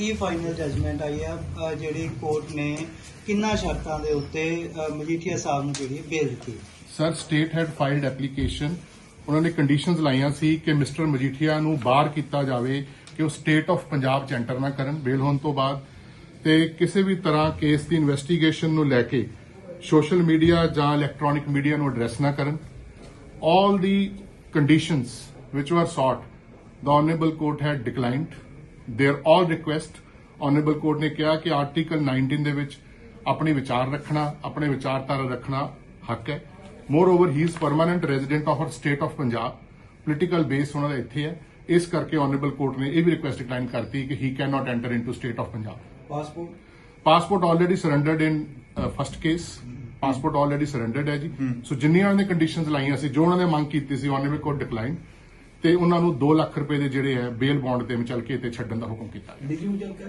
ਕੀ final judgement ਆਈ ਆ ਜਿਹੜੀ court ਨੇ ਕਿੰਨਾ ਸ਼ਰਤਾਂ ਦੇ ਉੱਤੇ ਮਜੀਠੀਆ ਸਾਹਿਬ ਨੂੰ ਜਿਹੜੀ ਬੇਲ ਦਿੱਤੀ? Sir state head filed application ਉਹਨਾਂ ਨੇ ਕੰਡੀਸ਼ਨਸ ਲਾਈਆਂ ਸੀ ਕਿ ਮਿਸਟਰ ਮਜੀਠੀਆ ਨੂੰ ਬਾਹਰ ਕੀਤਾ ਜਾਵੇ ਕਿ ਉਹ ਸਟੇਟ ਆਫ ਪੰਜਾਬ ਚ ਐਂਟਰ ਨਾ ਕਰਨ ਬੇਲ ਹੋਣ ਤੋਂ ਬਾਅਦ। ਤੇ ਕਿਸੇ ਵੀ ਤਰ੍ਹਾਂ ਕੇਸ ਦੀ ਇਨਵੈਸਟੀਗੇਸ਼ਨ ਨੂੰ ਲੈ ਕੇ ਸੋਸ਼ਲ ਮੀਡੀਆ ਜਾਂ ਇਲੈਕਟ੍ਰੋਨਿਕ ਮੀਡੀਆ ਨੂੰ ਐਡਰੈਸ ਨਾ ਕਰਨ। All the conditions which were sought, the Honorable Court had declined. Their all request, Honorable Court ਨੇ ਕਿਹਾ ਕਿ ਆਰਟੀਕਲ 19 ਦੇ ਵਿੱਚ ਆਪਣੇ ਵਿਚਾਰ ਰੱਖਣਾ ਆਪਣੇ ਵਿਚਾਰਧਾਰਾ ਰੱਖਣਾ ਹੱਕ ਹੈ। Moreover he is permanent resident of state of Punjab political base ਉਹਨਾਂ ਦਾ ਇੱਥੇ ਹੈ। ਇਸ ਕਰਕੇ Honorable Court ਨੇ ਇਹ ਵੀ ਰਿਕੁਐਸਟ ਡਿਕਲਾਈਨ ਕਰਤੀ ਕਿ he can not enter into state of Punjab passport passport already surrendered in first case passport already surrendered ਹੈ ਜੀ। ਸੋ ਜਿੰਨੀਆਂ ਉਹਨਾਂ ਨੇ ਕੰਡੀਸ਼ਨਸ ਲਾਈਆਂ ਸੀ ਜੋ ਉਹਨਾਂ ਨੇ ਮੰਗ ਕੀਤੀ ਸੀ ਵੀ ਕੋਡ ਡਿਕਲਾਈਨ ਤੇ ਉਹਨਾਂ ਨੂੰ 2 ਲੱਖ ਰੁਪਏ ਦੇ ਜਿਹੜੇ ਹੈ ਬੇਲ ਬੌਂਡ ਤੇ ਚੱਲ ਕੇ ਤੇ ਛੱਡਣ ਦਾ ਹੁਕਮ ਕੀਤਾ ਗਿਆ। ਦਿੱਲੀ ਮੁਝੇ ਕਿਹਾ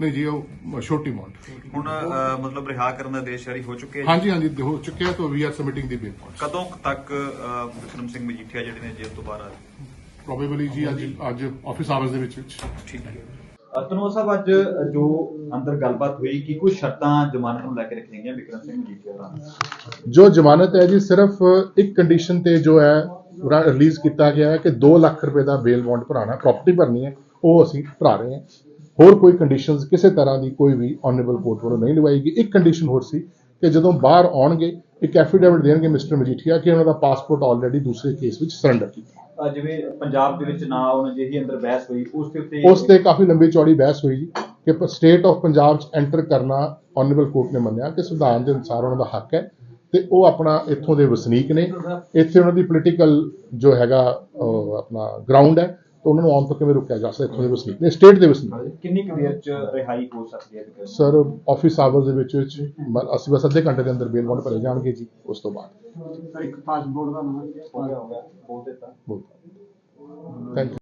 ਨਹੀਂ? ਜੀ ਉਹ ਛੋਟੀ ਅਮਾਉਂਟ ਹੁਣ ਅ, ਮਤਲਬ ਰਿਹਾ ਕਰਨ ਦਾ ਆਦੇਸ਼ ਜਾਰੀ ਹੋ ਚੁੱਕੇ ਹੈ ਹਾਂਜੀ ਹਾਂਜੀ ਹੋ ਚੁੱਕਿਆ ਤਾਂ ਵੀ ਆਰ ਸਬਮਿਟਿੰਗ ਦੀ ਬੇਲ ਬੌਂਡ ਕਦੋਂ ਕੁ ਤੱਕ ਅ, ਵਿਕਰਮ ਸਿੰਘ ਮਜੀਠੀਆ ਜਿਹੜੇ ਨੇ ਜੇਲ੍ਹ ਤੋਂ ਬਾਹਰ ਆ? ਪ੍ਰੋਬੇਬਲੀ ਜੀ ਅੱਜ ਅੱਜ ਆਫਿਸ ਆਵਰਸ ਦੇ ਵਿੱਚ ਵਿੱਚ। ਠੀਕ ਹੈ। ਤਨੋਰ ਸਾਹਿਬ ਅੱਜ ਜੋ ਅੰਦਰ ਗੱਲਬਾਤ ਹੋਈ ਕਿ ਕੁਝ ਸ਼ਰਤਾਂ ਜ਼ਮਾਨਤ ਨੂੰ ਲੈ ਕੇ ਰੱਖੀਆਂ ਗਈਆਂ ਵਿਕਰਮ ਸਿੰਘ ਮਜੀਠੀਆ ਦਾ ਜੋ ਜ਼ਮਾਨਤ ਹੈ ਜੀ ਸਿਰਫ ਇੱਕ ਕੰਡੀਸ਼ਨ ਤੇ ਜੋ ਹੈ ਰਿਲੀਜ਼ ਕੀਤਾ ਗਿਆ ਹੈ ਕਿ 2 ਲੱਖ ਰੁਪਏ ਦਾ ਬੇਲ ਬੌਂਡ ਭਰਾਣਾ ਪ੍ਰਾਪਰਟੀ ਭਰਨੀ ਹੈ ਉਹ ਅਸੀਂ ਭਰਾ ਰਹੇ ਹਾਂ। ਹੋਰ ਕੋਈ ਕੰਡੀਸ਼ਨਸ ਕਿਸੇ ਤਰ੍ਹਾਂ ਦੀ ਕੋਈ ਵੀ ਆਨਰੇਬਲ ਕੋਰਟ ਵੱਲੋਂ ਨਹੀਂ ਲਵਾਏਗੀ ਇੱਕ ਕੰਡੀਸ਼ਨ ਹੋਰ ਸੀ ਕਿ ਜਦੋਂ ਬਾਹਰ ਆਉਣਗੇ ਇੱਕ ਐਫੀਡੇਵਿਟ ਦੇਣਗੇ ਮਿਸਟਰ ਮਜੀਠੀਆ ਕਿ ਉਹਨਾਂ ਦਾ ਪਾਸਪੋਰਟ ਆਲਰੇਡੀ ਦੂਸਰੇ ਕੇਸ ਵਿੱਚ ਸਰੈਂਡਰ ਕੀਤਾ। ਜਿਵੇਂ ਪੰਜਾਬ ਦੇ ਵਿੱਚ ਨਾ ਆਉਣ ਜਿਹੀ ਅੰਦਰ ਬਹਿਸ ਹੋਈ ਉਸ ਦੇ ਉੱਤੇ ਉਸ ਤੇ ਕਾਫੀ ਲੰਬੀ ਚੌੜੀ ਬਹਿਸ ਹੋਈ ਜੀ ਕਿ ਸਟੇਟ ਆਫ ਪੰਜਾਬ ਚ ਐਂਟਰ ਕਰਨਾ ਆਨਰੇਬਲ ਕੋਰਟ ਨੇ ਮੰਨਿਆ ਕਿ ਸੰਵਿਧਾਨ ਦੇ ਅਨੁਸਾਰ ਉਹਨਾਂ ਦਾ ਹੱਕ ਹੈ। ਤੇ ਉਹ ਆਪਣਾ ਇੱਥੋਂ ਦੇ ਵਸਨੀਕ ਨੇ। ਇੱਥੇ ਉਹਨਾਂ ਦੀ ਪੋਲੀਟੀਕਲ ਜੋ ਹੈਗਾ ਆਪਣਾ ਗਰਾਊਂਡ ਹੈ ਤਾਂ ਉਹਨਾਂ ਨੂੰ ਆਉਣ ਤੋਂ ਕਿਵੇਂ ਰੋਕਿਆ ਜਾ ਸਕਦਾ ਇੱਥੋਂ ਦੇ ਵਸਨੀਕ? ਨੇ ਸਟੇਟ ਦੇ ਵਸਨੀਕ। ਕਿੰਨੀ ਕੁ ਦੇਰ ਚ ਰਿਹਾਈ ਹੋ ਸਕਦੀ ਹੈ? ਸਰ ਆਫਿਸ ਆਵਰਸ ਦੇ ਵਿੱਚ ਵਿੱਚ ਅਸੀਂ ਬਸ ਅੱਧੇ ਘੰਟੇ ਦੇ ਅੰਦਰ ਬੇਲ ਬੌਂਡ ਭਰੇ ਜਾਣਗੇ ਜੀ ਉਸ ਤੋਂ ਬਾਅਦ। ਹੋ? ਗਿਆ ਹੋ ਗਿਆ ਬੋਲ ਦਿੱਤਾ। Thank you